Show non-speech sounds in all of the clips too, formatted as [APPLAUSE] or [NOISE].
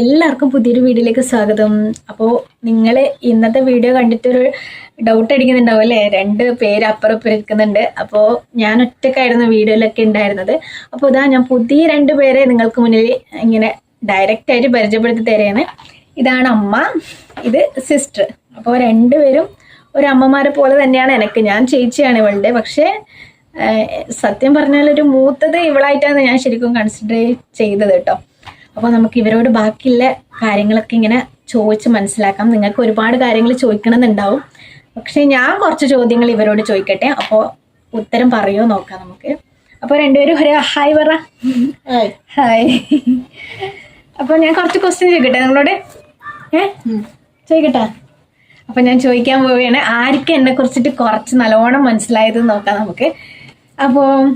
എല്ലാവർക്കും പുതിയൊരു വീഡിയോയിലേക്ക് സ്വാഗതം. അപ്പോൾ നിങ്ങൾ ഇന്നത്തെ വീഡിയോ കണ്ടിട്ടൊരു ഡൗട്ട് അടിക്കുന്നുണ്ടാവും അല്ലേ? രണ്ട് പേര് അപ്പുറം ഇരിക്കുന്നുണ്ട്. അപ്പോൾ ഞാൻ ഒറ്റക്കായിരുന്നു വീഡിയോയിലൊക്കെ ഉണ്ടായിരുന്നത്. അപ്പോൾ ഇതാ ഞാൻ പുതിയ രണ്ട് പേരെ നിങ്ങൾക്ക് മുന്നിൽ ഇങ്ങനെ ഡയറക്റ്റ് ആയിട്ട് പരിചയപ്പെടുത്തി തരുകയാണ് ഇതാണ് അമ്മ ഇത് സിസ്റ്റർ അപ്പോൾ രണ്ടുപേരും ഒരു അമ്മമാരെ പോലെ തന്നെയാണ് എനിക്ക്. ഞാൻ ചേച്ചിയാണ് ഇവളുടെ. പക്ഷേ സത്യം പറഞ്ഞാൽ ഒരു മൂത്തത് ഇവളായിട്ടാണ് ഞാൻ ശരിക്കും കൺസിഡർ ചെയ്തത് കേട്ടോ. അപ്പോൾ നമുക്ക് ഇവരോട് ബാക്കിയുള്ള കാര്യങ്ങളൊക്കെ ഇങ്ങനെ ചോദിച്ച് മനസ്സിലാക്കാം. നിങ്ങൾക്ക് ഒരുപാട് കാര്യങ്ങൾ ചോദിക്കണമെന്നുണ്ടാവും. പക്ഷേ ഞാൻ കുറച്ച് ചോദ്യങ്ങൾ ഇവരോട് ചോദിക്കട്ടെ. അപ്പോൾ ഉത്തരം പറയുമോ നോക്കാം നമുക്ക്. അപ്പോൾ രണ്ടുപേരും ഒരു ഹായ് പറ. ഹായ്. അപ്പോൾ ഞാൻ കുറച്ച് ക്വസ്റ്റ്യൻ ചോദിക്കട്ടെ നിങ്ങളോട്? ഏ? ചോദിക്കട്ടെ? അപ്പം ഞാൻ ചോദിക്കാൻ പോവുകയാണ്. ആർക്കും എന്നെ കുറിച്ചിട്ട് കുറച്ച് നല്ലോണം മനസ്സിലായത് നോക്കാം നമുക്ക്. അപ്പോൾ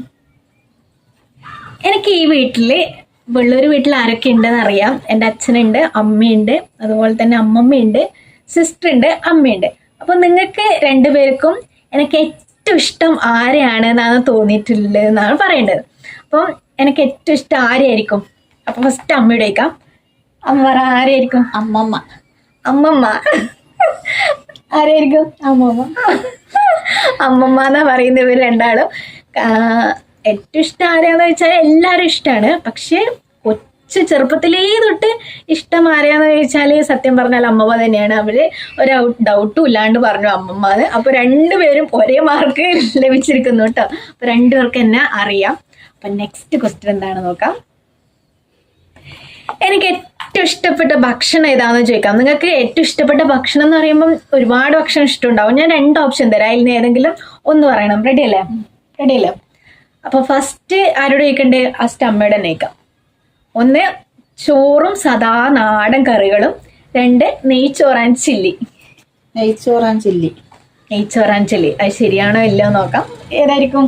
എനിക്ക് ഈ വീട്ടിൽ വെള്ളൂർ വീട്ടിൽ ആരൊക്കെ ഉണ്ടെന്ന് അറിയാം. എന്റെ അച്ഛനുണ്ട് അമ്മയുണ്ട് അതുപോലെ തന്നെ അമ്മമ്മയുണ്ട് സിസ്റ്റർ ഉണ്ട് അമ്മയുണ്ട്. അപ്പോൾ നിങ്ങൾക്ക് രണ്ടുപേർക്കും എനിക്ക് ഏറ്റവും ഇഷ്ടം ആരെയാണ് എന്നാണ് തോന്നിയിട്ടുള്ളത് എന്നാണ് പറയേണ്ടത്. അപ്പം എനിക്ക് ഏറ്റവും ഇഷ്ടം ആരെയായിരിക്കും? അപ്പം ഫസ്റ്റ് അമ്മയുടെ അമ്മ പറ ആരെയായിരിക്കും? അമ്മമ്മ. അമ്മമ്മ. ആരായിരിക്കും അമ്മമ്മ. അമ്മമ്മ എന്നാ പറയുന്ന ഇവർ രണ്ടാളും. ഏറ്റവും ഇഷ്ടം ആരാന്ന് വെച്ചാൽ എല്ലാവരും ഇഷ്ടമാണ് പക്ഷേ കൊച്ചു ചെറുപ്പത്തിലേ തൊട്ട് ഇഷ്ടം ആരെയാന്ന് ചോദിച്ചാൽ സത്യം പറഞ്ഞാൽ അമ്മമ്മ തന്നെയാണ്. അവർ ഒരു ഡൗട്ടും ഇല്ലാണ്ട് പറഞ്ഞു അമ്മമ്മന്ന് അപ്പൊ രണ്ടുപേരും ഒരേ മാർക്ക് ലഭിച്ചിരിക്കുന്നു കേട്ടോ അപ്പൊ രണ്ടുപേർക്ക് എന്നെ അറിയാം. അപ്പൊ നെക്സ്റ്റ് ക്വസ്റ്റ്യൻ എന്താണ് നോക്കാം. എനിക്ക് ഏറ്റവും ഇഷ്ടപ്പെട്ട ഭക്ഷണം ഏതാണെന്ന് ചോദിക്കാം. നിങ്ങൾക്ക് ഏറ്റവും ഇഷ്ടപ്പെട്ട ഭക്ഷണം എന്ന് പറയുമ്പം ഒരുപാട് ഭക്ഷണം ഇഷ്ടമുണ്ടാവും. ഞാൻ രണ്ട് ഓപ്ഷൻ തരാം. അതിൽ നിന്ന് ഏതെങ്കിലും ഒന്ന് പറയണം. റെഡി അല്ലേ? റെഡി അല്ലേ? അപ്പൊ ഫസ്റ്റ് ആരോട് ചോദിക്കണ്ടേ? ആ സ്റ്റമ്മയുടെ നീക്കം ഒന്ന് ചോറും സദാ നാടൻ കറികളും. രണ്ട് നെയ്ച്ചോറാൻ ചില്ലി നെയ്ച്ചോറാൻ ചില്ലി നെയ്ച്ചോറാൻ ചില്ലി അത് ശരിയാണോ ഇല്ലയോ നോക്കാം. ഏതായിരിക്കും?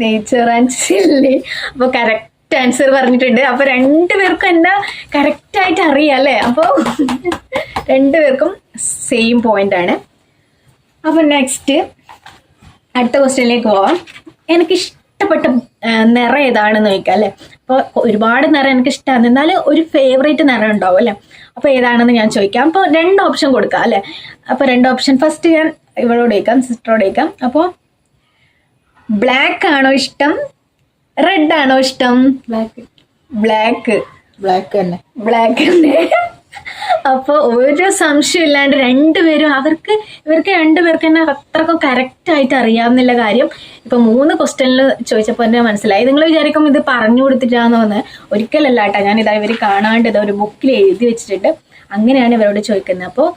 നെയ്ച്ചോറാൻ ചില്ലി അപ്പൊ കറക്റ്റ് ആൻസർ പറഞ്ഞിട്ടുണ്ട്. അപ്പൊ രണ്ടുപേർക്കും എന്താ കറക്റ്റ് ആയിട്ട് അറിയാം അല്ലേ? അപ്പൊ രണ്ടുപേർക്കും സെയിം പോയിന്റ് ആണ്. അപ്പൊ നെക്സ്റ്റ് അടുത്ത ക്വസ്റ്റ്യനിലേക്ക് പോവാം. എനിക്ക് ഇഷ്ടപ്പെട്ട നിറം ഏതാണെന്ന് ചോദിക്കാം അല്ലേ? അപ്പോൾ ഒരുപാട് നിറം എനിക്ക് ഇഷ്ടമാണ് എന്നാൽ ഒരു ഫേവറേറ്റ് നിറം ഉണ്ടാവും അല്ലേ? അപ്പോൾ ഏതാണെന്ന് ഞാൻ ചോദിക്കാം. അപ്പോൾ രണ്ട് ഓപ്ഷൻ കൊടുക്കാം അല്ലേ? അപ്പോൾ രണ്ട് ഓപ്ഷൻ ഫസ്റ്റ് ഞാൻ ഇവളോട് ചോദിക്കാം സിസ്റ്ററോട് ചോദിക്കാം. അപ്പോൾ ബ്ലാക്ക് ആണോ ഇഷ്ടം? റെഡ് ആണോ ഇഷ്ടം? ബ്ലാക്ക് ബ്ലാക്ക് ബ്ലാക്ക് തന്നെ. ബ്ലാക്ക് തന്നെ അപ്പൊ ഒരു സംശയം ഇല്ലാണ്ട് രണ്ടുപേരും അവർക്ക് ഇവർക്ക് രണ്ടുപേർക്ക് തന്നെ അത്രക്കും കറക്റ്റ് ആയിട്ട് അറിയാവുന്നില്ല കാര്യം ഇപ്പൊ മൂന്ന് ക്വസ്റ്റ്യനിൽ ചോദിച്ചപ്പോൾ തന്നെ മനസ്സിലായി. നിങ്ങൾ വിചാരിക്കും ഇത് പറഞ്ഞു കൊടുത്തിട്ടാന്ന് വന്ന് ഒരിക്കലല്ല കേട്ടോ ഞാൻ ഇതാ ഇവർ കാണാണ്ട് ഇത് ഒരു ബുക്കിൽ എഴുതി വെച്ചിട്ടുണ്ട്. അങ്ങനെയാണ് ഇവരോട് ചോദിക്കുന്നത്. അപ്പോൾ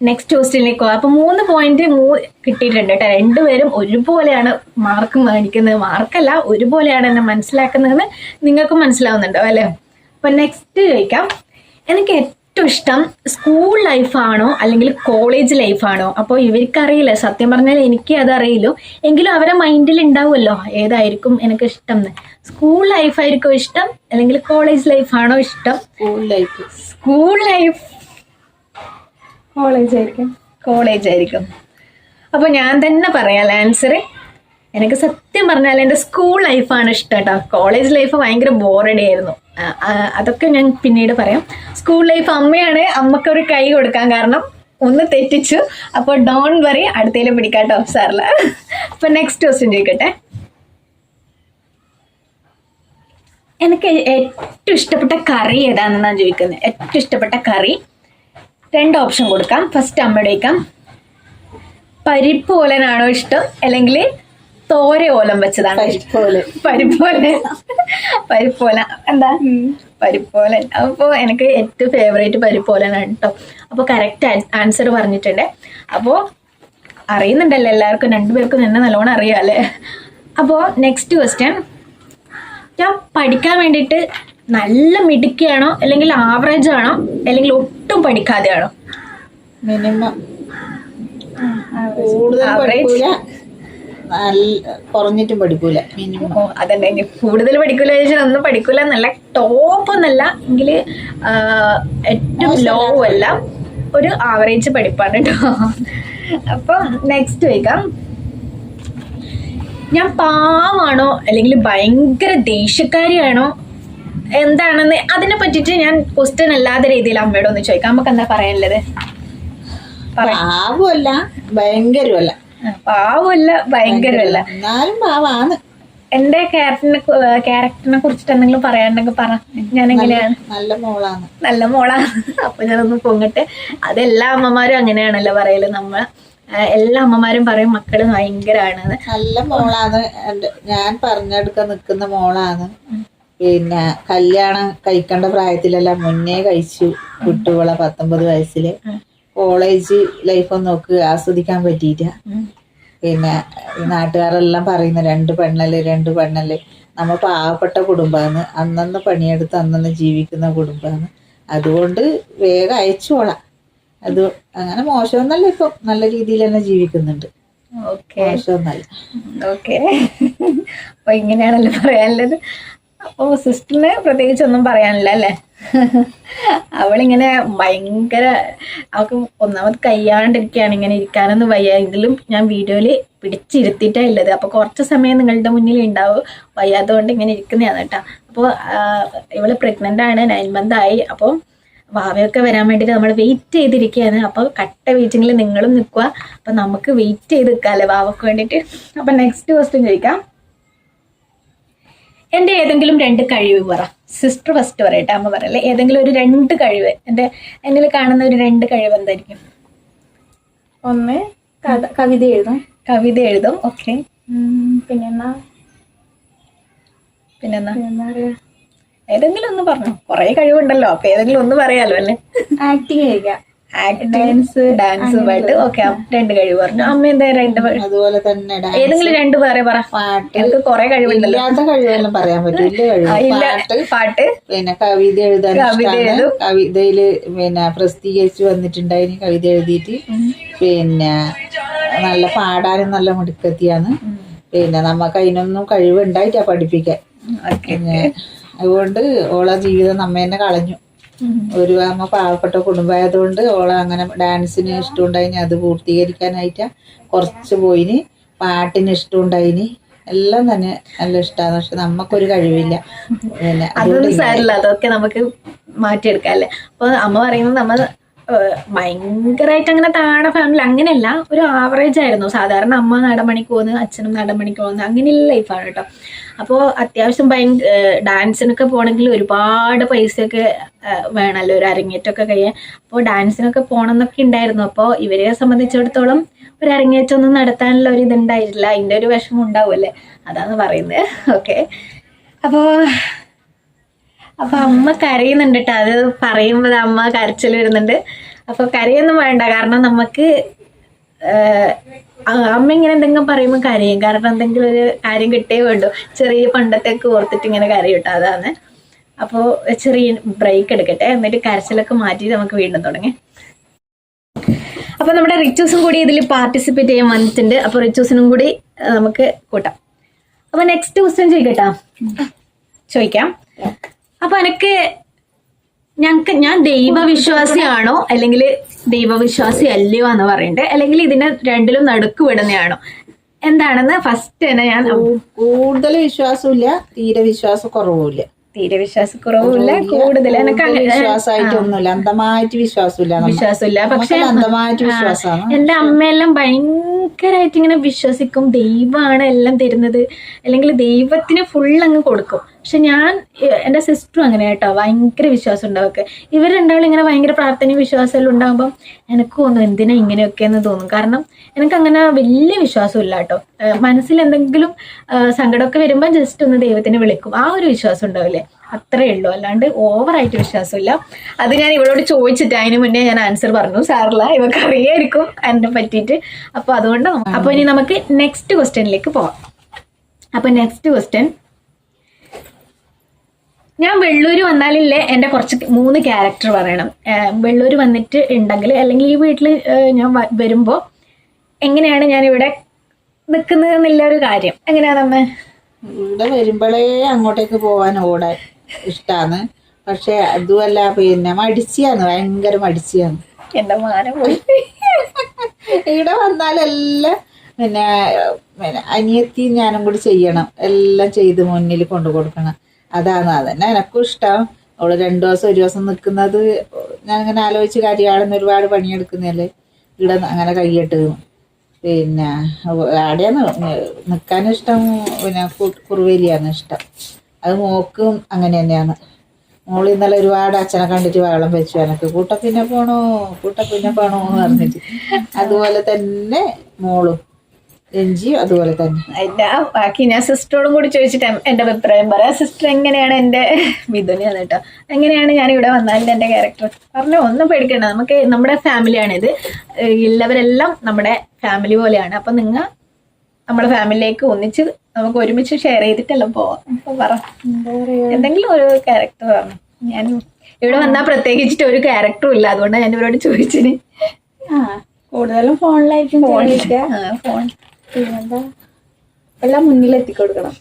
നെക്സ്റ്റ് ക്വസ്റ്റ്യനിലേക്ക് പോകാം. അപ്പൊ മൂന്ന് പോയിന്റ് മൂ കിട്ടിയിട്ടുണ്ട് കേട്ടോ. രണ്ടുപേരും ഒരുപോലെയാണ് മാർക്ക് മേടിക്കുന്നത്. മാർക്കല്ല ഒരുപോലെയാണ് എന്നെ മനസ്സിലാക്കുന്നതെന്ന് നിങ്ങൾക്ക് മനസ്സിലാവുന്നുണ്ടോ അല്ലേ? അപ്പൊ നെക്സ്റ്റ് ചോദിക്കാം. എനിക്ക് ഏറ്റവും ഇഷ്ടം സ്കൂൾ ലൈഫാണോ അല്ലെങ്കിൽ കോളേജ് ലൈഫാണോ അപ്പോൾ ഇവർക്കറിയില്ല. സത്യം പറഞ്ഞാൽ എനിക്ക് അതറിയില്ലോ. എങ്കിലും അവരെ മൈൻഡിൽ ഉണ്ടാവുമല്ലോ. ഏതായിരിക്കും എനിക്ക് ഇഷ്ടം എന്ന്. സ്കൂൾ ലൈഫായിരിക്കും ഇഷ്ടം അല്ലെങ്കിൽ കോളേജ് ലൈഫാണോ ഇഷ്ടം? School life school life college ആയിരിക്കും. കോളേജ് ആയിരിക്കും. അപ്പോൾ ഞാൻ തന്നെ പറയാം ആൻസർ എനിക്ക് സത്യം പറഞ്ഞാൽ എന്റെ സ്കൂൾ ലൈഫാണ് ഇഷ്ടം കേട്ടോ. കോളേജ് ലൈഫ് ഭയങ്കര ബോറഡി ആയിരുന്നു. ആ, ആ, അതൊക്കെ ഞാൻ പിന്നീട് പറയാം. സ്കൂൾ ലൈഫ് അമ്മയാണ് അമ്മക്കൊരു കൈ കൊടുക്കാൻ കാരണം ഒന്ന് തെറ്റിച്ചു. അപ്പോൾ ഡോൺ വറി അടുത്തേലും പിടിക്കാട്ടോ സാറില്ല അപ്പോൾ നെക്സ്റ്റ് ക്വസ്റ്റ്യൻ ചോദിക്കട്ടെ. എനിക്ക് ഏറ്റവും ഇഷ്ടപ്പെട്ട കറി ഏതാണെന്ന് ചോദിക്കുന്നത്. ഏറ്റവും ഇഷ്ടപ്പെട്ട കറി. രണ്ട് ഓപ്ഷൻ കൊടുക്കാം. ഫസ്റ്റ് അമ്മയുടെ ചോദിക്കാം. പരിപ്പ് ആണോ ഇഷ്ടം? അല്ലെങ്കിൽ തോര ഓലം വെച്ചതാണ്. പരിപ്പോല. പരിപ്പോല. എന്താ? പരിപ്പോലൻ അപ്പോൾ എനിക്ക് ഏറ്റവും ഫേവറേറ്റ് പരിപ്പോലനാണ് കേട്ടോ. അപ്പോൾ കറക്റ്റ് ആൻസർ പറഞ്ഞിട്ടുണ്ട്. അപ്പോൾ അറിയുന്നുണ്ടല്ലോ എല്ലാവർക്കും. രണ്ടുപേർക്കും തന്നെ നല്ലോണം അറിയാം അപ്പോ അപ്പോൾ നെക്സ്റ്റ് ക്വസ്റ്റ്യൻ ഞാൻ പഠിക്കാൻ വേണ്ടിയിട്ട് നല്ല മിടുക്കിയാണോ അല്ലെങ്കിൽ ആവറേജ് ആണോ അല്ലെങ്കിൽ ഒട്ടും പഠിക്കാതെയാണോ? മിനിമം കുറഞ്ഞിട്ടും പഠിക്കൂല. മിനിമം. അതന്നെ ഇനി കൂടുതൽ പഠിക്കൂല ചോദിച്ചാൽ ഒന്നും പഠിക്കൂല. എന്നല്ല ടോപ്പ് ഒന്നല്ല എങ്കിൽ ഏറ്റവും ലോ അല്ല. ഒരു ആവറേജ് പഠിപ്പാണ് കേട്ടോ അപ്പം നെക്സ്റ്റ് ചോദിക്കാം ഞാൻ പാവാണോ അല്ലെങ്കിൽ ഭയങ്കര ദേഷ്യക്കാരിയാണോ? എന്താണെന്ന് അതിനെ പറ്റിട്ട് ഞാൻ ക്വസ്റ്റ്യൻ അല്ലാതെ രീതിയിൽ അമ്മയോട് ഒന്ന് ചോദിക്കാം നമുക്ക് എന്താ പറയാനുള്ളത് പാവല്ല ഭയങ്കരമല്ല പാവമല്ല ഭയങ്കരമല്ല എന്നാലും പാവാണ്. എന്റെ ക്യാരക്ടറിനെ ക്യാരക്ടറിനെ കുറിച്ചിട്ട് എന്തെങ്കിലും പറയാനുണ്ടെങ്കിൽ പറ. ഞാൻ എങ്ങനെയാണ്? നല്ല മോളാണ്. നല്ല മോളാണ് അപ്പൊ ഞാനൊന്ന് പൊങ്ങട്ടെ. അതെല്ലാ അമ്മമാരും അങ്ങനെയാണല്ലോ പറയൽ നമ്മൾ എല്ലാ അമ്മമാരും പറയും മക്കൾ ഭയങ്കരാണ്. നല്ല മോളാണ്. ഞാൻ പറഞ്ഞെടുക്കാൻ നിൽക്കുന്ന മോളാണ്. പിന്നെ കല്യാണം കഴിക്കേണ്ട പ്രായത്തിലല്ല മുന്നേ കഴിച്ചു. കുട്ടികളെ പത്തൊമ്പത് വയസ്സിൽ. കോളേജ് ലൈഫ് നോക്ക് ആസ്വദിക്കാൻ പറ്റിയിട്ട. പിന്നെ ഈ നാട്ടുകാരെല്ലാം പറയുന്ന രണ്ട് പെണ്ണൽ രണ്ട് പെണ്ണൽ നമ്മ പാവപ്പെട്ട കുടുംബമാണ് അന്നന്ന് പണിയെടുത്ത് അന്നന്ന് ജീവിക്കുന്ന കുടുംബമാണ് അതുകൊണ്ട് വേഗം അയച്ചോളാം അത് അങ്ങനെ മോശമൊന്നല്ല ഇപ്പം. നല്ല രീതിയിൽ തന്നെ ജീവിക്കുന്നുണ്ട്. ഓക്കെ. മോശമൊന്നല്ല. ഓക്കെ. അപ്പൊ ഇങ്ങനെയാണല്ലോ പറയാനുള്ളത്. അപ്പൊ സിസ്റ്ററിന് പ്രത്യേകിച്ച് ഒന്നും പറയാനില്ല അല്ലേ? അവളിങ്ങനെ ഭയങ്കര അവൾക്ക് ഒന്നാമത് കയ്യാണ്ടിരിക്കുകയാണ് ഇങ്ങനെ ഇരിക്കാനൊന്നും വയ്യ. എങ്കിലും ഞാൻ വീഡിയോയിൽ പിടിച്ചിരുത്തിയിട്ടാ ഉള്ളത്. അപ്പൊ കുറച്ച് സമയം നിങ്ങളുടെ മുന്നിൽ ഉണ്ടാവും. വയ്യാത്തതുകൊണ്ട് ഇങ്ങനെ ഇരിക്കുന്നതാണ് കേട്ടോ. അപ്പോൾ ഇവൾ പ്രഗ്നന്റ് ആണ്. നയൻ മന്ത് ആയി. അപ്പോൾ വാവയൊക്കെ വരാൻ വേണ്ടിയിട്ട് നമ്മൾ വെയിറ്റ് ചെയ്തിരിക്കുകയാണ്. അപ്പോൾ കട്ട വെയിറ്റിങ്ങിൽ നിങ്ങളും നിൽക്കുക. അപ്പോൾ നമുക്ക് വെയിറ്റ് ചെയ്ത് നിൽക്കാമല്ലേ വാവക്ക് വേണ്ടിയിട്ട്. അപ്പോൾ നെക്സ്റ്റ് ക്വസ്റ്റ്യൻ ചോദിക്കാം. എന്റെ ഏതെങ്കിലും രണ്ട് കഴിവ് പറ. സിസ്റ്റർ ഫസ്റ്റ് പറയട്ടെ അമ്മ പറയല്ലേ. ഏതെങ്കിലും ഒരു രണ്ട് കഴിവ്. എന്റെ എന്നിൽ കാണുന്ന ഒരു രണ്ട് കഴിവ് എന്തായിരിക്കും? ഒന്ന് കവിത എഴുതും. കവിത എഴുതും ഓക്കെ പിന്നെന്നാ? പിന്നെന്നാ? ഏതെങ്കിലും ഒന്ന് പറഞ്ഞു. കുറേ കഴിവുണ്ടല്ലോ അപ്പൊ ഏതെങ്കിലും ഒന്ന് പറയാലോ അല്ലേ? ആക്ടിങ് ചെയ്യുക ഡാൻസ് ഡാൻസുമായിട്ട് ഓക്കെ രണ്ട് കഴിവ് പറഞ്ഞു. അമ്മ എന്താ രണ്ട്? അതുപോലെ തന്നെ ഏതെങ്കിലും രണ്ട് പേരെ പറ. പാട്ട്. എനിക്ക് കുറെ കഴിവുണ്ടല്ലോ. കഴിവെല്ലാം പറയാൻ പറ്റും പാട്ട്. പാട്ട്. പിന്നെ കവിത എഴുതാൻ കവിത എഴുതും. കവിതയിൽ പിന്നെ പ്രസിദ്ധീകരിച്ച് വന്നിട്ടുണ്ടായി കവിത എഴുതിയിട്ട്. പിന്നെ നല്ല പാടാനും നല്ല മിടുക്കത്തിയാണ്. പിന്നെ നമുക്ക് അതിനൊന്നും കഴിവുണ്ടായിട്ടാ പഠിപ്പിക്കാൻ. അതുകൊണ്ട് ഓളെ ജീവിതം നമ്മ തന്നെ കളഞ്ഞു. ഒരു അമ്മ പാവപ്പെട്ട കുടുംബമായതുകൊണ്ട് ഓളെ അങ്ങനെ ഡാൻസിന് ഇഷ്ടമുണ്ടായിന് അത് പൂർത്തീകരിക്കാനായിട്ടാ കുറച്ച് പോയിന് പാട്ടിന് ഇഷ്ടമുണ്ടായിന്. എല്ലാം തന്നെ നല്ല ഇഷ്ടമാണ് പക്ഷെ നമുക്കൊരു കഴിവില്ല. പിന്നെ അതൊന്നും സാരില്ല അതൊക്കെ നമുക്ക് മാറ്റിയെടുക്കാം അല്ലേ? അപ്പൊ അമ്മ പറയുന്നത് നമ്മൾ ഭയങ്കരമായിട്ട് അങ്ങനെ താഴെ ഫാമിലി അങ്ങനെയല്ല ഒരു ആവറേജ് ആയിരുന്നു. സാധാരണ അമ്മ നടമണിക്ക് പോകുന്നത് അച്ഛനും നടമണിക്ക് പോകുന്നത് അങ്ങനെയുള്ള ലൈഫാണ് കേട്ടോ. അപ്പോൾ അത്യാവശ്യം ഭയങ്കര ഡാൻസിനൊക്കെ പോകണമെങ്കിൽ ഒരുപാട് പൈസയൊക്കെ വേണമല്ലോ ഒരു അരങ്ങേറ്റമൊക്കെ കഴിയാൻ. അപ്പോൾ ഡാൻസിനൊക്കെ പോകണം എന്നൊക്കെ ഉണ്ടായിരുന്നു. അപ്പോൾ ഇവരെ സംബന്ധിച്ചിടത്തോളം ഒരു അരങ്ങേറ്റമൊന്നും നടത്താനുള്ള ഒരു ഇതുണ്ടായിട്ടില്ല. അതിന്റെ ഒരു വിഷമം ഉണ്ടാവുമല്ലേ അതാണ് പറയുന്നത്. [LAUGHS] ഓക്കെ അപ്പോൾ അപ്പൊ അമ്മ കരയുന്നുണ്ട് കേട്ടോ അത് പറയുമ്പോൾ അമ്മ കരച്ചിൽ വരുന്നുണ്ട്. അപ്പൊ കരയൊന്നും വേണ്ട. കാരണം നമുക്ക് അമ്മ ഇങ്ങനെ എന്തെങ്കിലും പറയുമ്പോൾ കരയും. കാരണം എന്തെങ്കിലും ഒരു കാര്യം കിട്ടേ വേണ്ടു. ചെറിയ പണ്ടത്തേക്ക് ഓർത്തിട്ട് ഇങ്ങനെ കരയും കേട്ടോ അതാണ്. അപ്പോൾ ചെറിയ ബ്രേക്ക് എടുക്കട്ടെ. എന്നിട്ട് കരച്ചിലൊക്കെ മാറ്റി നമുക്ക് വീണ്ടും തുടങ്ങി. അപ്പൊ നമ്മുടെ റിച്ചൂസും കൂടി ഇതിൽ പാർട്ടിസിപ്പേറ്റ് ചെയ്യാൻ വന്നിട്ടുണ്ട്. അപ്പൊ റിച്ചൂസിനും കൂടി നമുക്ക് കൂട്ടാം. അപ്പൊ നെക്സ്റ്റ് ക്വസ്റ്റ്യൻ ചോദിക്കട്ടാ ചോദിക്കാം അപ്പൊ എനിക്ക് ഞങ്ങൾക്ക് ഞാൻ ദൈവവിശ്വാസിയാണോ അല്ലെങ്കിൽ ദൈവവിശ്വാസി അല്ലയോ എന്ന് പറയണ്ടേ? അല്ലെങ്കിൽ ഇതിനെ രണ്ടിലും നടുക്ക് വിടുന്നതാണോ എന്താണെന്ന് ഫസ്റ്റ് തന്നെ ഞാൻ കൂടുതൽ വിശ്വാസമില്ല തീരെ വിശ്വാസ കുറവുമില്ല. തീരെ വിശ്വാസക്കുറവുമില്ല കൂടുതൽ വിശ്വാസമായിട്ടൊന്നുമില്ല. അന്ധമായിട്ട് വിശ്വാസമില്ല വിശ്വാസമില്ല. പക്ഷെ അന്ധമായിട്ട് വിശ്വാസമാണ്. എന്റെ അമ്മയെല്ലാം ഭയങ്കരമായിട്ട് ഇങ്ങനെ വിശ്വസിക്കും. ദൈവമാണ് എല്ലാം തരുന്നത്. അല്ലെങ്കിൽ ദൈവത്തിന് ഫുൾ അങ്ങ് കൊടുക്കും. പക്ഷെ ഞാൻ എന്റെ സിസ്റ്ററും അങ്ങനെ കേട്ടോ ഭയങ്കര വിശ്വാസം ഉണ്ടാവൊക്കെ ഇവർ രണ്ടാളും ഇങ്ങനെ ഭയങ്കര പ്രാർത്ഥനയും വിശ്വാസമെല്ലാം ഉണ്ടാകുമ്പോൾ എനിക്ക് തോന്നും എന്തിനാ ഇങ്ങനെയൊക്കെ എന്ന് തോന്നും. കാരണം എനിക്ക് അങ്ങനെ വലിയ വിശ്വാസമില്ല കേട്ടോ. മനസ്സിൽ എന്തെങ്കിലും സങ്കടമൊക്കെ വരുമ്പോൾ ജസ്റ്റ് ഒന്ന് ദൈവത്തിനെ വിളിക്കും. ആ ഒരു വിശ്വാസം ഉണ്ടാവില്ലേ? അത്രേ ഉള്ളൂ. അല്ലാണ്ട് ഓവറായിട്ട് വിശ്വാസമില്ല അത് ഞാൻ ഇവളോട് ചോദിച്ചിട്ട് അതിന് മുന്നേ ഞാൻ ആൻസർ പറഞ്ഞു. സാറില്ല ഇവക്ക് അറിയായിരിക്കും എന്നെ പറ്റിയിട്ട്. അപ്പോൾ അതുകൊണ്ട്. അപ്പൊ അപ്പോൾ ഇനി നമുക്ക് നെക്സ്റ്റ് ക്വസ്റ്റ്യനിലേക്ക് പോവാം. അപ്പോൾ നെക്സ്റ്റ് ക്വസ്റ്റ്യൻ ഞാൻ വെള്ളൂര് വന്നാലില്ലേ എന്റെ കുറച്ച് മൂന്ന് ക്യാരക്ടർ പറയണം. വെള്ളൂർ വെള്ളൂര് വന്നിട്ട് ഉണ്ടെങ്കിൽ അല്ലെങ്കിൽ ഈ വീട്ടിൽ ഞാൻ വരുമ്പോൾ എങ്ങനെയാണ് ഞാൻ ഇവിടെ നിൽക്കുന്നത് എന്നുള്ള ഒരു കാര്യം. എങ്ങനെയാണ് അമ്മ? ഇവിടെ വരുമ്പോഴേ അങ്ങോട്ടേക്ക് പോകാൻ ഓടാൻ ഇഷ്ടാണ് പക്ഷെ അതുമല്ല പിന്നെ മടിച്ചിയാണ് ഭയങ്കര മടിച്ചിയാണ്. എന്റെ മാനം പോയി. ഇവിടെ വന്നാലെല്ലാം പിന്നെ പിന്നെ അനിയത്തി ഞാനും കൂടി ചെയ്യണം. എല്ലാം ചെയ്ത് മുന്നിൽ കൊണ്ടു കൊടുക്കണം. അതാണ്. അതന്നെ എനക്കും ഇഷ്ടം. അവൾ രണ്ടു ദിവസം ഒരു ദിവസം നിൽക്കുന്നത് ഞാൻ ഇങ്ങനെ ആലോചിച്ച് കാര്യമാണെന്ന് ഒരുപാട് പണിയെടുക്കുന്നതല്ലേ? ഇവിടെ അങ്ങനെ കൈയിട്ട്. പിന്നെ ആടെയാണ് നിൽക്കാനിഷ്ടം പിന്നെ കുറുവേലിയാണ് ഇഷ്ടം. അത് മോക്കും അങ്ങനെ തന്നെയാണ്. മോൾ ഇന്നലെ ഒരുപാട് അച്ഛനെ കണ്ടിട്ട് വെള്ളം വെച്ചു. എനക്ക് കൂട്ട പിന്നെ പോണോ? കൂട്ട പിന്നെ പോണോ എന്ന് പറഞ്ഞിട്ട്. അതുപോലെ തന്നെ മോളും. രഞ്ജിയും അതുപോലെ തന്നെ? അതിന്റെ ബാക്കി ഞാൻ സിസ്റ്ററോടും കൂടി ചോദിച്ചിട്ട് എന്റെ അഭിപ്രായം പറയാം. സിസ്റ്റർ എങ്ങനെയാണ് എന്റെ മിഥുനാണ് കേട്ടോ. എങ്ങനെയാണ് ഞാൻ ഇവിടെ വന്നാലും എന്റെ ക്യാരക്ടർ പറഞ്ഞു ഒന്നും പേടിക്കണ്ട. നമുക്ക് നമ്മുടെ ഫാമിലിയാണിത് ഉള്ളവരെല്ലാം നമ്മുടെ ഫാമിലി പോലെയാണ്. അപ്പൊ നിങ്ങൾ നമ്മുടെ ഫാമിലിയിലേക്ക് ഒന്നിച്ച് നമുക്ക് ഒരുമിച്ച് ഷെയർ ചെയ്തിട്ടെല്ലാം പോവാം? അപ്പൊ പറ. എന്തെങ്കിലും ഒരു ക്യാരക്ടർ പറഞ്ഞു. ഞാൻ ഇവിടെ വന്നാൽ പ്രത്യേകിച്ചിട്ട് ഒരു ക്യാരക്ടറും ഇല്ല. അതുകൊണ്ടാണ് ഞാൻ ഇവരോട് ചോദിച്ചിന് ആ കൂടുതലും ഫോണിലായിരിക്കും ഫോൺ പിന്നെന്താ? എല്ലാം മുന്നിലെത്തി കൊടുക്കണം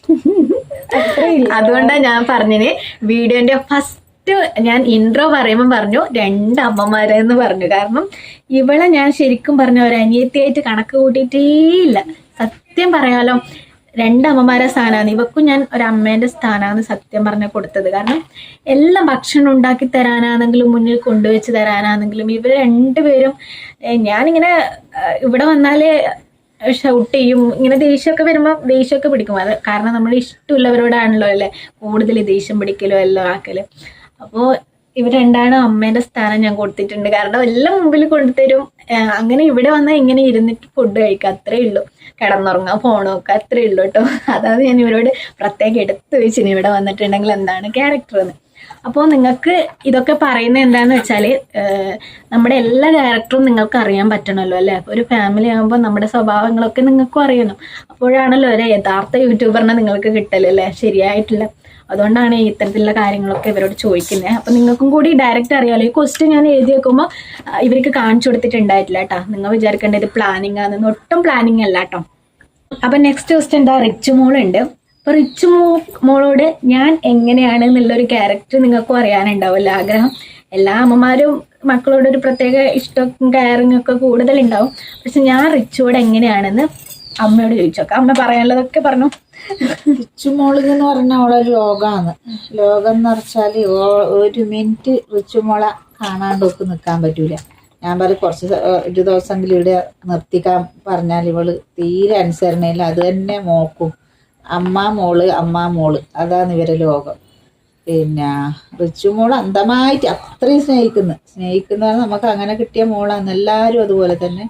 അതുകൊണ്ടാണ് ഞാൻ പറഞ്ഞിന് വീഡിയോന്റെ ഫസ്റ്റ് ഞാൻ ഇൻട്രോ പറയുമ്പോൾ പറഞ്ഞു രണ്ട് അമ്മമാരെന്ന് പറഞ്ഞു. കാരണം ഇവളെ ഞാൻ ശരിക്കും പറഞ്ഞ ഒരു അനിയത്തിയായിട്ട് കണക്ക് കൂട്ടിയിട്ടേ ഇല്ല. സത്യം പറയാലോ രണ്ട് അമ്മമാരെ സ്ഥാനമാണ് ഇവക്കും ഞാൻ ഒരു അമ്മേന്റെ സ്ഥാനമാണ് സത്യം പറഞ്ഞ കൊടുത്തത്. കാരണം എല്ലാം ഭക്ഷണം ഉണ്ടാക്കി തരാനാണെങ്കിലും മുന്നിൽ കൊണ്ടുവച്ച് തരാനാണെങ്കിലും ഇവർ രണ്ടുപേരും ഞാനിങ്ങനെ ഇവിടെ വന്നാൽ ഷൗട്ട് ചെയ്യും. ഇങ്ങനെ ദേഷ്യമൊക്കെ വരുമ്പോൾ ദേഷ്യമൊക്കെ പിടിക്കും. അത് കാരണം നമ്മൾ ഇഷ്ടമുള്ളവരോടാണല്ലോ അല്ലേ? കൂടുതൽ ദേഷ്യം പിടിക്കലോ എല്ലാം ആക്കൽ. അപ്പോൾ ഇവർ രണ്ടാണ് അമ്മേന്റെ സ്ഥാനം ഞാൻ കൊടുത്തിട്ടുണ്ട്. കാരണം എല്ലാം മുമ്പിൽ കൊണ്ടുതരും. അങ്ങനെ ഇവിടെ വന്നാൽ ഇങ്ങനെ ഇരുന്നിട്ട് ഫുഡ് കഴിക്കുക അത്രേ ഉള്ളൂ. കിടന്നുറങ്ങാം ഫോൺ നോക്കുക അത്രേ ഉള്ളൂ കേട്ടോ. അതാണ് ഞാൻ ഇവരോട് പ്രത്യേകം എടുത്തു വെച്ചിന്. ഇവിടെ വന്നിട്ടുണ്ടെങ്കിൽ എന്താണ് ക്യാരക്ടർ എന്ന് അപ്പോൾ നിങ്ങൾക്ക് ഇതൊക്കെ പറയുന്നത് എന്താന്ന് വെച്ചാൽ നമ്മുടെ എല്ലാ ക്യാരക്ടറും നിങ്ങൾക്ക് അറിയാൻ പറ്റണമല്ലോ അല്ലേ? ഒരു ഫാമിലി ആകുമ്പോൾ നമ്മുടെ സ്വഭാവങ്ങളൊക്കെ നിങ്ങൾക്കും അറിയണം. അപ്പോഴാണല്ലോ ഒരു യഥാർത്ഥ യൂട്യൂബറിനെ നിങ്ങൾക്ക് കിട്ടലല്ലേ ശരിയായിട്ടില്ല. അതുകൊണ്ടാണ് ഇത്തരത്തിലുള്ള കാര്യങ്ങളൊക്കെ ഇവരോട് ചോദിക്കുന്നത് അപ്പം നിങ്ങൾക്കും കൂടി ഡയറക്റ്റ് അറിയാമല്ലോ ഈ ക്വസ്റ്റ്യൻ ഞാൻ എഴുതി വെക്കുമ്പോൾ ഇവർക്ക് കാണിച്ചു കൊടുത്തിട്ടുണ്ടായിട്ടില്ല കേട്ടോ നിങ്ങൾ വിചാരിക്കേണ്ടത് പ്ലാനിങ് ആണെന്ന്. ഒട്ടും പ്ലാനിങ് അല്ല കേട്ടോ അപ്പം നെക്സ്റ്റ് ക്വസ്റ്റ്യൻ എന്താ റിച്ച് മോളുണ്ട്. അപ്പൊ റിച്ച് മോ മോളോട് ഞാൻ എങ്ങനെയാണ് എന്നുള്ളൊരു ക്യാരക്ടർ നിങ്ങൾക്കും അറിയാനുണ്ടാവുമല്ലോ. ആഗ്രഹം. എല്ലാ അമ്മമാരും മക്കളോട് ഒരു പ്രത്യേക ഇഷ്ടവും കെയറിങ് ഒക്കെ കൂടുതലുണ്ടാവും. പക്ഷെ ഞാൻ റിച്ചോട് എങ്ങനെയാണെന്ന് അമ്മയോട് ചോദിച്ചോക്കാം. അമ്മ പറയാനുള്ളതൊക്കെ പറഞ്ഞു. റിച്ചു മോളിൽ എന്ന് പറഞ്ഞ അവളെ രോഗമാണ് രോഗം എന്ന് പറഞ്ഞാൽ ഒരു മിനിറ്റ് റിച്ചു മോളെ കാണാണ്ട് ഒക്കെ നിൽക്കാൻ പറ്റൂല. ഞാൻ പറയും കുറച്ച് ഒരു ദിവസമെങ്കിലും ഇവിടെ നിർത്തിക്കാൻ പറഞ്ഞാൽ ഇവൾ തീരെ അനുസരണയില്ല. അത് തന്നെ മോക്കും. അമ്മ മോൾ അമ്മ മോൾ. അതാണ് ഇവരെ ലോകം. പിന്നെ റിച്ചു മോൾ അന്തമായിട്ട് അത്രയും സ്നേഹിക്കുന്നു. സ്നേഹിക്കുന്നതാണ് നമുക്ക് അങ്ങനെ കിട്ടിയ മോളാണ് എല്ലാവരും അതുപോലെ തന്നെ.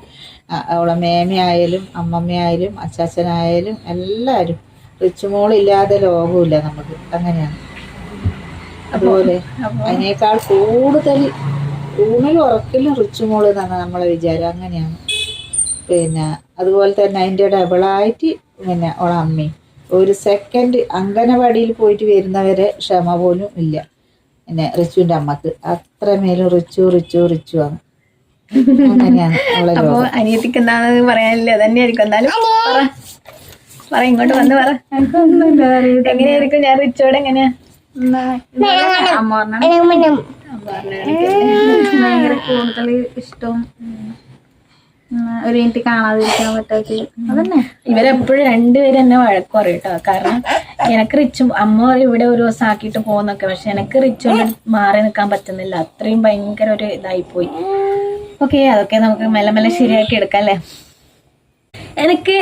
അവളെ മേമയായാലും അമ്മമ്മയായാലും അച്ചാച്ചനായാലും എല്ലാവരും റിച്ചു മോളില്ലാതെ ലോകമില്ല നമുക്ക്. അങ്ങനെയാണ്. അതുപോലെ അതിനേക്കാൾ കൂടുതൽ ഊണിലും ഉറക്കിലും റിച്ചുമോൾ എന്നാണ് നമ്മളെ വിചാരം. അങ്ങനെയാണ്. പിന്നെ അതുപോലെ തന്നെ അതിന്റെ ഡബിളായിട്ട് പിന്നെ ഓളെ അമ്മയും. ഒരു സെക്കൻഡ് അങ്കനവാടിയിൽ പോയിട്ട് വരുന്നവരെ ക്ഷമ പോലും ഇല്ല. പിന്നെ റിച്ചുവിന്റെ അമ്മയ്ക്ക് അത്രമേലും റിച്ചു റിച്ചു റിച്ചു ആണ്. അങ്ങനെയാണ് അപ്പൊ അനിയത്തിക്ക് എന്താണ് പറയാനില്ല? തന്നെയായിരിക്കും എന്നാലും പറ. പറ ഇങ്ങോട്ട് വന്ന് പറ. എങ്ങനെയായിരിക്കും? ഞാൻ റിച്ചോടെ എങ്ങനെയാ? അമ്മ ഭയങ്കര കൂടുതൽ ഇഷ്ടവും ഉം, ഒരു മിനിറ്റ് കാണാതിരിക്കാൻ പറ്റാത്ത ഇവരെപ്പോഴും രണ്ടുപേരും എന്നെ വഴക്ക് പറയും കേട്ടോ. കാരണം എനക്ക് റിച്ച് അമ്മ ഇവിടെ ഒരു ദിവസം ആക്കിയിട്ട് പോകുന്നൊക്കെ പക്ഷെ എനക്ക് റിച്ചുകൊണ്ട് മാറി നിൽക്കാൻ പറ്റുന്നില്ല. അത്രയും ഭയങ്കര ഒരു ഇതായി പോയി ഓക്കെ അതൊക്കെ നമുക്ക് മെല്ലെ മെല്ലെ ശരിയാക്കി എടുക്കാം അല്ലേ? എനിക്ക്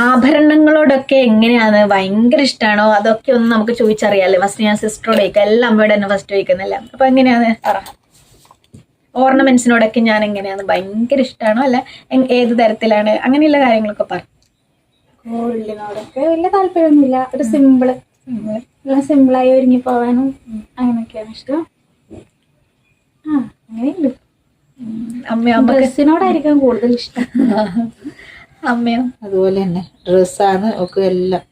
ആഭരണങ്ങളോടൊക്കെ എങ്ങനെയാണ് ഭയങ്കര ഇഷ്ടമാണോ അതൊക്കെ ഒന്ന് നമുക്ക് ചോദിച്ചറിയാല്ലേ ഫസ്റ്റ് ഞാൻ സിസ്റ്ററോട് ചോദിക്കാം. എല്ലാം അമ്മയോട് തന്നെ ഫസ്റ്റ് ചോദിക്കുന്നില്ല? അപ്പൊ എങ്ങനെയാണ്? പറ. ഓർണമെന്റ്സിനോടൊക്കെ ഞാൻ എങ്ങനെയാണ് ഭയങ്കര ഇഷ്ടമാണോ അല്ല ഏത് തരത്തിലാണ്? അങ്ങനെയുള്ള കാര്യങ്ങളൊക്കെ പറഞ്ഞു ഗോൾഡിനോടൊക്കെ വലിയ താല്പര്യമൊന്നുമില്ല. ഒരു സിമ്പിൾ. എല്ലാം സിമ്പിളായി ഒരുങ്ങി പോവാനും അങ്ങനെയൊക്കെയാണ് ഇഷ്ടം. ആ അങ്ങനെയുണ്ട്. ഡ്രസ്സിനോടായിരിക്കും കൂടുതൽ ഇഷ്ടം. അമ്മയോ? അതുപോലെ തന്നെ ഡ്രസ്സാണ് ഒക്കെ എല്ലാം.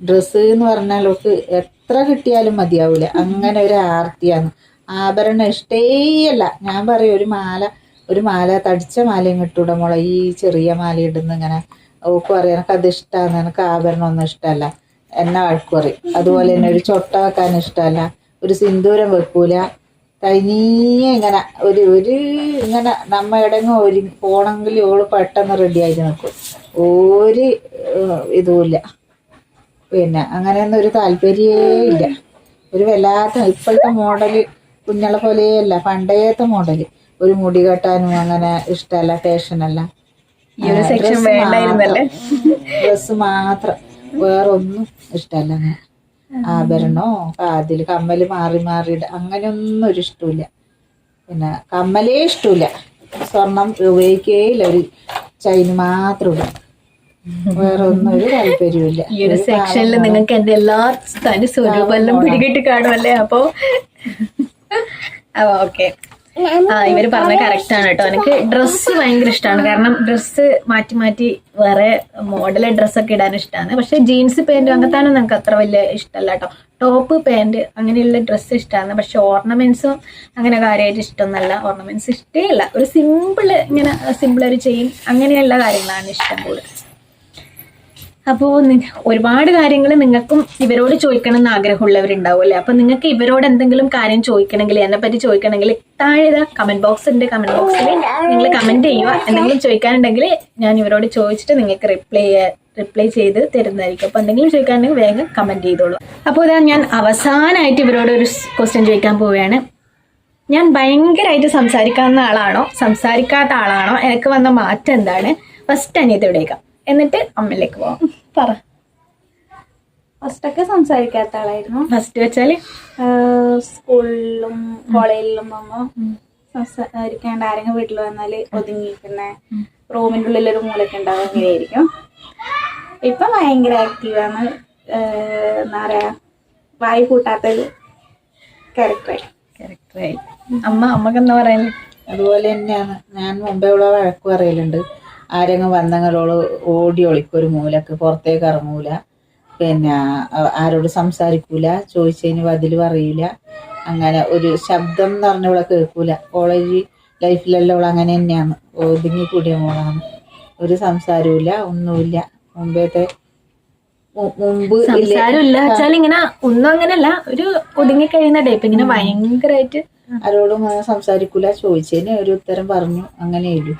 ഡ്രസ്സ് എന്ന് പറഞ്ഞാൽ ഒക്കെ എത്ര കിട്ടിയാലും മതിയാവില്ല അങ്ങനെ ഒരു ആർത്തിയാണ്. ആഭരണം ഇഷ്ടേയല്ല ഞാൻ പറയും ഒരു മാല ഒരു മാല തടിച്ച മാലയും കിട്ടൂടെ മോളെ. ഈ ചെറിയ മാല ഇടുന്ന ഇങ്ങനെ ഓക്കു പറയാം എനിക്ക് അത് ഇഷ്ടമാണ് എനിക്ക് ആഭരണം ഒന്നും ഇഷ്ടമല്ല എന്നെ പറയും. അതുപോലെ തന്നെ ഒരു ചൊട്ട വെക്കാൻ ഇഷ്ടമല്ല ഒരു സിന്ദൂരം വെക്കൂല. തനിയെ ഇങ്ങനെ ഒരു ഒരു ഇങ്ങനെ നമ്മ ഇടങ്ങ ഒരു പോണെങ്കിൽ ഓൾ പെട്ടെന്ന് റെഡി ആയി നിൽക്കും ഒരു ഇതുമില്ല പിന്നെ അങ്ങനെയൊന്നും ഒരു താല്പര്യേ ഇല്ല. ഒരു വല്ലാത്ത ഇപ്പോഴത്തെ മോഡൽ കുഞ്ഞളെ പോലെയല്ല പണ്ടേത്തെ മോഡൽ ഒരു മുടി കെട്ടാനും അങ്ങനെ ഇഷ്ടമല്ല ഫാഷനല്ല ഡ്രസ് മാത്രം. വേറൊന്നും ഇഷ്ടമല്ല അങ്ങനെ. ആഭരണോ കാതിൽ കമ്മൽ മാറി മാറി അങ്ങനെയൊന്നും ഒരു ഇഷ്ടമില്ല പിന്നെ കമ്മലേ ഇഷ്ടമില്ല സ്വർണം ഉപയോഗിക്കേയില്ല ഒരു ചൈന മാത്രം വേറൊന്നും വേറെ ഒരു താല്പര്യമില്ല ഈ ഒരു സെക്ഷനിൽ നിങ്ങൾക്ക് എന്റെ എല്ലാ തനി സ്വരൂപമെല്ലാം പിടികിട്ടി കാണുമല്ലേ അപ്പോ ഓക്കെ ആ ഇവർ പറഞ്ഞ കറക്റ്റ് ആണ് കേട്ടോ. എനിക്ക് ഡ്രസ്സ് ഭയങ്കര ഇഷ്ടമാണ് കാരണം ഡ്രസ്സ് മാറ്റി മാറ്റി വേറെ മോഡൽ ഡ്രസ്സൊക്കെ ഇടാൻ ഇഷ്ടമാണ് പക്ഷെ ജീൻസ് പാന്റ് അങ്ങനത്തെ നമുക്ക് അത്ര വലിയ ഇഷ്ടമല്ല കേട്ടോ. ടോപ്പ് പാന്റ് അങ്ങനെയുള്ള ഡ്രസ്സ് ഇഷ്ടമാണ് പക്ഷെ ഓർണമെന്റ്സും അങ്ങനെ കാര്യമായിട്ട് ഇഷ്ടമൊന്നുമല്ല. ഓർണമെന്റ്സ് ഇഷ്ടമല്ല ഒരു സിമ്പിൾ ഇങ്ങനെ സിമ്പിൾ ഒരു ചെയിൻ അങ്ങനെയുള്ള കാര്യങ്ങളാണ് ഇഷ്ടം കൂടുതൽ. അപ്പോൾ ഒരുപാട് കാര്യങ്ങൾ നിങ്ങൾക്കും ഇവരോട് ചോദിക്കണം എന്ന് ആഗ്രഹമുള്ളവരുണ്ടാവുമല്ലേ? അപ്പോൾ നിങ്ങൾക്ക് ഇവരോട് എന്തെങ്കിലും കാര്യം ചോദിക്കണമെങ്കിൽ എന്നെ പറ്റി ചോദിക്കണമെങ്കിൽ താഴെ കമന്റ് ബോക്സ് ഉണ്ട്. കമന്റ് ബോക്സിൽ നിങ്ങൾ കമന്റ് ചെയ്യുക. എന്തെങ്കിലും ചോദിക്കാനുണ്ടെങ്കിൽ ഞാൻ ഇവരോട് ചോദിച്ചിട്ട് നിങ്ങൾക്ക് റിപ്ലൈ റിപ്ലൈ ചെയ്ത് തരുന്നതായിരിക്കും. അപ്പോൾ എന്തെങ്കിലും ചോദിക്കാനുണ്ടെങ്കിൽ വേഗം കമന്റ് ചെയ്തോളൂ. അപ്പോൾ ഇതാ ഞാൻ അവസാനമായിട്ട് ഇവരോട് ഒരു ക്വസ്റ്റ്യൻ ചോദിക്കാൻ പോവുകയാണ്. ഞാൻ ഭയങ്കരമായിട്ട് സംസാരിക്കാവുന്ന ആളാണോ? സംസാരിക്കാത്ത ആളാണോ? എനിക്ക് വന്ന മാറ്റം എന്താണ്? ഫസ്റ്റ് അനിയത്തി ഇവിടേക്കാം എന്നിട്ട് അമ്മയിലേക്ക് പോവാം. പറ. ഫസ്റ്റൊക്കെ സംസാരിക്കാത്ത ആളായിരുന്നു. ഫസ്റ്റ് വെച്ചാൽ? സ്കൂളിലും കോളേജിലും പോകുമ്പോൾ സംസാരിക്കാണ്ട് ആരെങ്കിലും വീട്ടിൽ വന്നാൽ ഒതുങ്ങിയിരിക്കുന്ന റൂമിന്റെ ഉള്ളിൽ ഒരു മൂലൊക്കെ ഉണ്ടാവും അങ്ങനെയായിരിക്കും ഇപ്പൊ ഭയങ്കര ആക്റ്റീവാണ് എന്താ പറയാ വായി കൂട്ടാത്തൊരു ക്യാരക്ടറായി ക്യാരക്ടറായി അമ്മ അമ്മയ്ക്ക് എന്താ പറയുന്നത് അതുപോലെ തന്നെയാണ്. ഞാൻ മുമ്പേ ഇവിടെ വഴക്ക് പറയലുണ്ട്. ആരെങ്കിലും വന്നങ്ങളോട് ഓടി ഒളിക്കും ഒരു മൂലക്ക് പുറത്തേക്ക് ഇറങ്ങൂല. പിന്നെ ആരോട് സംസാരിക്കൂല ചോദിച്ചതിന് ബതിൽ പറയൂല. അങ്ങനെ ഒരു ശബ്ദം എന്ന് പറഞ്ഞ ഇവിടെ കേൾക്കൂല. കോളേജ് ലൈഫിലെല്ലാം ഇവിടെ അങ്ങനെ തന്നെയാണ്. ഒതുങ്ങി കൂടിയ മോളാണ്. ഒരു സംസാരമില്ല ഒന്നുമില്ല. മുമ്പേത്തെ മുമ്പ് വെച്ചാൽ ഇങ്ങനെ ഒന്നും അങ്ങനല്ല ഒരു ഒതുങ്ങി കഴിയുന്ന ടൈപ്പ്. ഇങ്ങനെ ഭയങ്കരമായിട്ട് ആരോടും അങ്ങനെ സംസാരിക്കൂല. ചോദിച്ചതിന് ഒരു ഉത്തരം പറഞ്ഞു അങ്ങനെയുള്ളൂ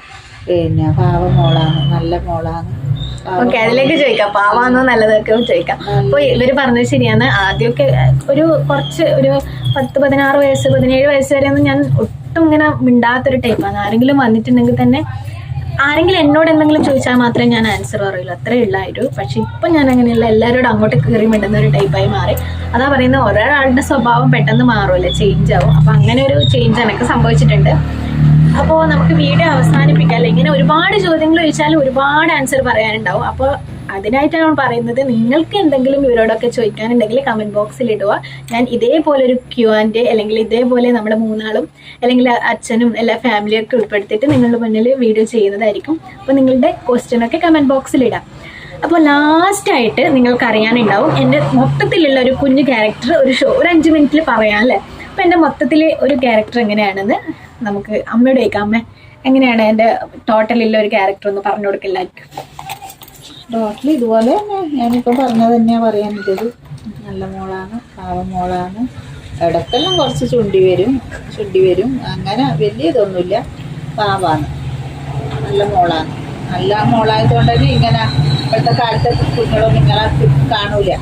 പിന്നെ പാവ മോളാണ് നല്ല മോളാണ്. ഓക്കെ അതിലേക്ക് ചോദിക്കാം. പാവാന്നോ നല്ലതൊക്കെ ചോദിക്കാം. അപ്പൊ ഇവർ പറഞ്ഞത് ശരിയാണ് ആദ്യമൊക്കെ ഒരു കുറച്ച് ഒരു പത്ത് പതിനാറ് വയസ്സ് പതിനേഴ് വയസ്സ് വരെ ഒന്നും ഞാൻ ഒട്ടും ഇങ്ങനെ മിണ്ടാത്തൊരു ടൈപ്പാണ് ആരെങ്കിലും വന്നിട്ടുണ്ടെങ്കിൽ തന്നെ ആരെങ്കിലും എന്നോട് എന്തെങ്കിലും ചോദിച്ചാൽ മാത്രമേ ഞാൻ ആൻസർ പറയുള്ളൂ. അത്രേ ഉള്ളായിരുന്നു പക്ഷെ ഇപ്പൊ ഞാൻ അങ്ങനെയല്ല എല്ലാവരോടും അങ്ങോട്ട് കയറി മിണ്ടുന്ന ഒരു ടൈപ്പായി മാറി. അതാ പറയുന്നത് ഒരാളുടെ സ്വഭാവം പെട്ടെന്ന് മാറുമല്ലേ ചേഞ്ച് ആവും. അപ്പൊ അങ്ങനെ ഒരു ചേഞ്ച് എനിക്ക് സംഭവിച്ചിട്ടുണ്ട്. അപ്പോൾ നമുക്ക് വീഡിയോ അവസാനിപ്പിക്കാം. അല്ലെ? ഇങ്ങനെ ഒരുപാട് ചോദ്യങ്ങൾ ചോദിച്ചാൽ ഒരുപാട് ആൻസർ പറയാനുണ്ടാവും. അപ്പോൾ അതിനായിട്ടാണ് പറയുന്നത്. നിങ്ങൾക്ക് എന്തെങ്കിലും ഇവരോടൊക്കെ ചോദിക്കാനുണ്ടെങ്കിൽ കമന്റ് ബോക്സിൽ ഇടുക. ഞാൻ ഇതേപോലെ ഒരു ക്യൂ ആൻഡ് അല്ലെങ്കിൽ ഇതേപോലെ നമ്മുടെ മൂന്നാളും അല്ലെങ്കിൽ അച്ഛനും എല്ലാ ഫാമിലിയും ഒക്കെ ഉൾപ്പെടുത്തിയിട്ട് നിങ്ങളുടെ മുന്നിൽ വീഡിയോ ചെയ്യുന്നതായിരിക്കും. അപ്പോൾ നിങ്ങളുടെ ക്വസ്റ്റ്യൻ ഒക്കെ കമന്റ് ബോക്സിൽ ഇടാം. അപ്പോൾ ലാസ്റ്റ് ആയിട്ട് നിങ്ങൾക്ക് അറിയാനുണ്ടാവും എന്റെ മൊത്തത്തിലുള്ള ഒരു കുഞ്ഞു ക്യാരക്ടർ ഒരു ഷോ ഒരു അഞ്ച് മിനിറ്റിൽ പറയാം അല്ലേ? അപ്പം എന്റെ മൊത്തത്തിൽ ഒരു ക്യാരക്ടർ എങ്ങനെയാണെന്ന് നമുക്ക് അമ്മയോട് ചോദിക്കാം അമ്മ എങ്ങനെയാണ് എന്റെ ടോട്ടലുള്ള ഒരു ക്യാരക്ടർ ഒന്ന് പറഞ്ഞു കൊടുക്കില്ല? ടോട്ടലി ഇതുപോലെ തന്നെ. ഞാനിപ്പോൾ പറഞ്ഞത് തന്നെയാ പറയാനുള്ളത് നല്ല മോളാണ് പാവ മോളാണ്. ഇടക്കെല്ലാം കുറച്ച് ചുണ്ടി വരും ചുണ്ടി വരും. അങ്ങനെ വലിയ ഇതൊന്നുമില്ല. പാവാണ്. നല്ല മോളാണ്. നല്ല മോളായതുകൊണ്ട് തന്നെ ഇങ്ങനെ ഇപ്പോഴത്തെ കാലത്തെ കുഞ്ഞുങ്ങളും നിങ്ങളെ കാണൂല.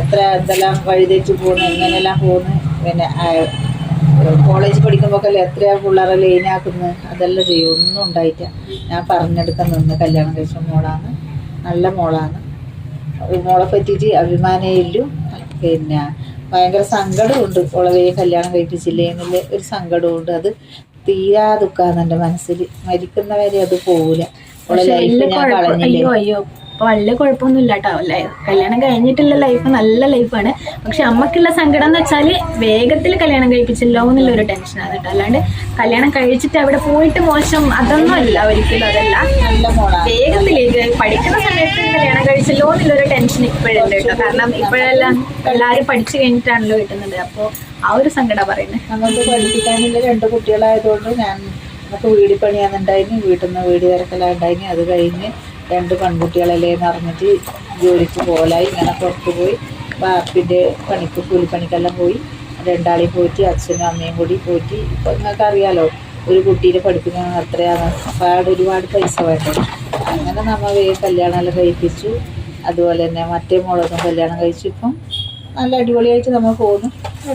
എത്ര എന്തെല്ലാം വഴിതെറ്റി പോകുന്നു ഇങ്ങനെല്ലാം പോകുന്നു. പിന്നെ കോളേജ് പഠിക്കുമ്പോൾ എത്രയാ പിള്ളേരെ ലൈനാക്കുന്നു അതെല്ലാം ചെയ്യും. ഒന്നും ഉണ്ടായിട്ട ഞാൻ പറഞ്ഞെടുക്കാൻ നിന്ന് കല്യാണം കഴിച്ച മോളാണ്. നല്ല മോളാണ്. മോളെ പറ്റിയിട്ട് അഭിമാനമേ ഇല്ലു. പിന്നെ ഭയങ്കര സങ്കടമുണ്ട്. ഓളെ കല്യാണം കഴിപ്പിച്ചില്ലേ എന്നുള്ള ഒരു സങ്കടമുണ്ട്. അത് തീരാ ദുഃഖാന്ന് എന്റെ മനസ്സിൽ. മരിക്കുന്നവരെ അത് പോവില്ല ഓളെ ലൈഫ് ഞാൻ കളഞ്ഞില്ലേ? അയ്യോ വലിയ കുഴപ്പമൊന്നും വലിയ കുഴപ്പമൊന്നുമില്ല കേട്ടോ കല്യാണം കഴിഞ്ഞിട്ടുള്ള ലൈഫ് നല്ല ലൈഫാണ് പക്ഷെ അമ്മക്കുള്ള സങ്കടം എന്ന് വെച്ചാൽ വേഗത്തിൽ കല്യാണം കഴിപ്പിച്ചല്ലോ എന്നുള്ള ഒരു ടെൻഷനാണ് കേട്ടോ. അല്ലാണ്ട് കല്യാണം കഴിച്ചിട്ട് അവിടെ പോയിട്ട് മോശം അതൊന്നും അല്ല ഒരിക്കലും അതല്ല. വേഗത്തിൽ പഠിക്കുന്ന സമയത്ത് കല്യാണം കഴിച്ചല്ലോ എന്നുള്ളൊരു ടെൻഷൻ ഇപ്പോഴുണ്ട് കേട്ടോ. കാരണം ഇപ്പോഴെല്ലാം എല്ലാവരും പഠിച്ചു കഴിഞ്ഞിട്ടാണല്ലോ കിട്ടുന്നത്. അപ്പോൾ ആ ഒരു സങ്കടം പറയുന്നത് നമുക്ക് പഠിപ്പിക്കാനുള്ള രണ്ട് കുട്ടികളായതുകൊണ്ട് ഞാൻ നമുക്ക് വീട് പണിയാന്നുണ്ടായിന് വീട്ടിൽ നിന്ന് വീട് തിരക്കലാണ്ടായിരുന്നു അത് കഴിഞ്ഞ് രണ്ട് പെൺകുട്ടികളല്ലേ എന്ന് അറിഞ്ഞിട്ട് ജോലിക്ക് പോലായി ഇങ്ങനെ പുറത്ത് പോയി. ബാപ്പിന്റെ പണിക്ക് കൂലിപ്പണിക്കെല്ലാം പോയി. രണ്ടാളെയും പോയിട്ട് അച്ഛനും അമ്മയും കൂടി പോയിട്ട്. ഇപ്പം നിങ്ങൾക്ക് അറിയാലോ ഒരു കുട്ടീനെ പഠിപ്പിക്കാൻ അത്രയാണ്. ഒരുപാട് ഒരുപാട് പൈസ വേണ്ടത് അങ്ങനെ നമ്മൾ വേഗം കല്യാണമെല്ലാം കഴിപ്പിച്ചു. അതുപോലെ തന്നെ മറ്റേ മോളൊന്നും കല്യാണം കഴിച്ചു. ഇപ്പം നല്ല അടിപൊളിയായിട്ട് നമ്മൾ പോകുന്നു.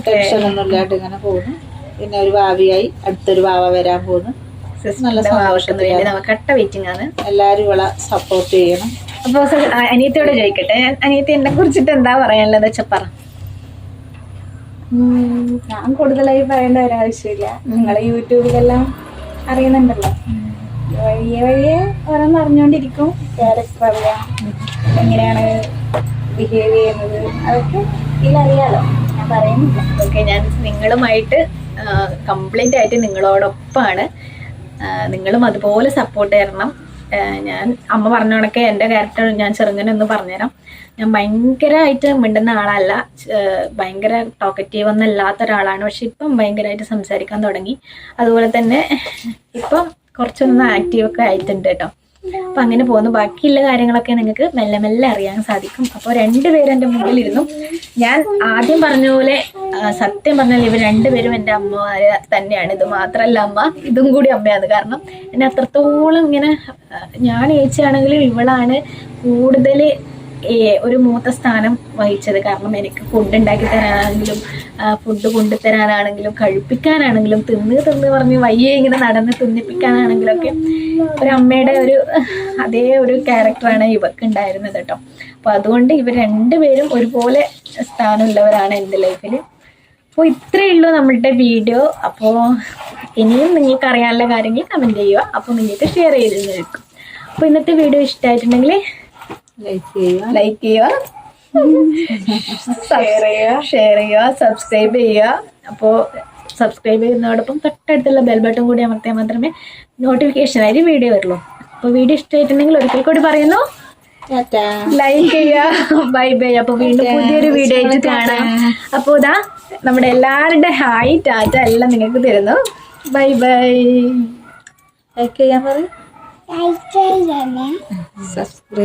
ടെൻഷനൊന്നും ഇല്ലാണ്ട് ഇങ്ങനെ പോകുന്നു. പിന്നെ ഒരു ഭാവിയായി അടുത്തൊരു ഭാവ വരാൻ പോകുന്നു. സിസ്റ്ററിന്റെ ഭാവത്തിന് വേണ്ടി നമുക്ക് കട്ട വെയിറ്റിംഗ് ആണ്. എല്ലാവരും ഇവളെ സപ്പോർട്ട് ചെയ്യണം. അപ്പൊ സ- ആ, അനിയത്തിയോട് ചോദിക്കട്ടെ. അനിയത്തി എന്നെ കുറിച്ചിട്ട് എന്താ പറയാനുള്ളത്? വെച്ചാ പറ. ഉം, ഞാൻ കൂടുതലായി പറയേണ്ട ഒരാവശ്യമില്ല നിങ്ങൾ യൂട്യൂബിലെല്ലാം അറിയുന്നുണ്ടല്ലോ. വഴിയെ വഴിയെ ഓരോന്ന് അറിഞ്ഞുകൊണ്ടിരിക്കും ക്യാരക്ടർ അറിയാം എങ്ങനെയാണ് ബിഹേവ് ചെയ്യുന്നത്? അതൊക്കെ ഇതിലറിയാലോ ഞാൻ പറയുന്നില്ല. ഓക്കെ ഞാൻ നിങ്ങളുമായിട്ട് കംപ്ലീറ്റ് ആയിട്ട് നിങ്ങളോടൊപ്പമാണ് നിങ്ങളും അതുപോലെ സപ്പോർട്ട് തരണം. ഞാൻ അമ്മ പറഞ്ഞ കണക്കെ എന്റെ ക്യാരക്ടർ ഞാൻ ചെറുങ്ങനെ ഒന്ന് പറഞ്ഞുതരാം. ഞാൻ ഭയങ്കരമായിട്ട് മിണ്ടുന്ന ആളല്ല. ഭയങ്കര ടോക്കറ്റീവ് ഒന്നും അല്ലാത്ത ഒരാളാണ്. പക്ഷെ ഇപ്പം ഭയങ്കരമായിട്ട് സംസാരിക്കാൻ തുടങ്ങി. അതുപോലെ തന്നെ ഇപ്പം കുറച്ചൊന്ന് ആക്റ്റീവ് ഒക്കെ ആയിട്ടുണ്ട് കേട്ടോ. അപ്പൊ അങ്ങനെ പോകുന്നു. ബാക്കിയുള്ള കാര്യങ്ങളൊക്കെ നിങ്ങൾക്ക് മെല്ലെ മെല്ലെ അറിയാൻ സാധിക്കും. അപ്പോൾ രണ്ടുപേരും എന്റെ മുമ്പിലിരുന്നു. ഞാൻ ആദ്യം പറഞ്ഞ പോലെ സത്യം പറഞ്ഞാൽ ഇവർ രണ്ടുപേരും എന്റെ അമ്മമാര് തന്നെയാണ്. ഇത് മാത്രമല്ല അമ്മ ഇതും കൂടി അമ്മയാണ്. കാരണം എന്നെ അത്രത്തോളം ഇങ്ങനെ ഞാൻ ഏച്ചിയാണെങ്കിലും ഇവളാണ് കൂടുതൽ ഒരു മൂത്ത സ്ഥാനം വഹിച്ചത്. കാരണം എനിക്ക് ഫുഡ് ഉണ്ടാക്കി തരാനാണെങ്കിലും ഫുഡ് കൊണ്ടുതരാനാണെങ്കിലും കഴിപ്പിക്കാനാണെങ്കിലും തിന്ന് തിന്ന് പറഞ്ഞ് വയ്യ ഇങ്ങനെ നടന്ന് തിന്നിപ്പിക്കാനാണെങ്കിലും ഒക്കെ ഒരു അമ്മയുടെ ഒരു അതേ ഒരു ക്യാരക്ടറാണ് ഇവർക്ക് ഉണ്ടായിരുന്നത് കേട്ടോ. അപ്പോൾ അതുകൊണ്ട് ഇവർ രണ്ടുപേരും ഒരുപോലെ സ്ഥാനമുള്ളവരാണ് എന്റെ ലൈഫിൽ അപ്പോൾ ഇത്രയേ ഉള്ളൂ നമ്മളുടെ വീഡിയോ അപ്പോൾ ഇനിയും നിങ്ങൾക്ക് അറിയാനുള്ള കാര്യങ്ങൾ കമന്റ് ചെയ്യുക. അപ്പോൾ നിങ്ങൾക്ക് ഷെയർ ചെയ്ത് നിൽക്കും അപ്പോൾ ഇന്നത്തെ വീഡിയോ ഇഷ്ടമായിട്ടുണ്ടെങ്കിൽ ലൈക്ക് ചെയ്യുക. ലൈക്ക് ചെയ്യുക. ഷെയർ ചെയ്യുക. ഷെയർ ചെയ്യുക സബ്സ്ക്രൈബ് ചെയ്യുക. അപ്പോൾ സബ്സ്ക്രൈബ് ചെയ്യുന്നതോടൊപ്പം തൊട്ടടുത്തുള്ള ബെൽ ബട്ടൺ കൂടി അമർത്തിയാൽ മാത്രമേ നോട്ടിഫിക്കേഷൻ ആയിട്ട് വീഡിയോ വരുള്ളൂ. അപ്പോൾ വീഡിയോ ഇഷ്ടമായിട്ടുണ്ടെങ്കിൽ ഒരിക്കൽ കൂടി പറയുന്നു. ടാറ്റാ. ലൈക്ക് ചെയ്യുക. ബൈ ബൈ അപ്പോൾ വീണ്ടും പുതിയൊരു വീഡിയോ ആയിട്ട് കാണാം. അപ്പോൾ ഇതാ നമ്മുടെ എല്ലാവരുടെ ഹായ് ടാറ്റ എല്ലാം നിങ്ങൾക്ക് തരുന്നു. ബൈ ബൈ ലൈക്ക് ചെയ്യാൻ പറയും. സബ്സ്ക്രൈബ്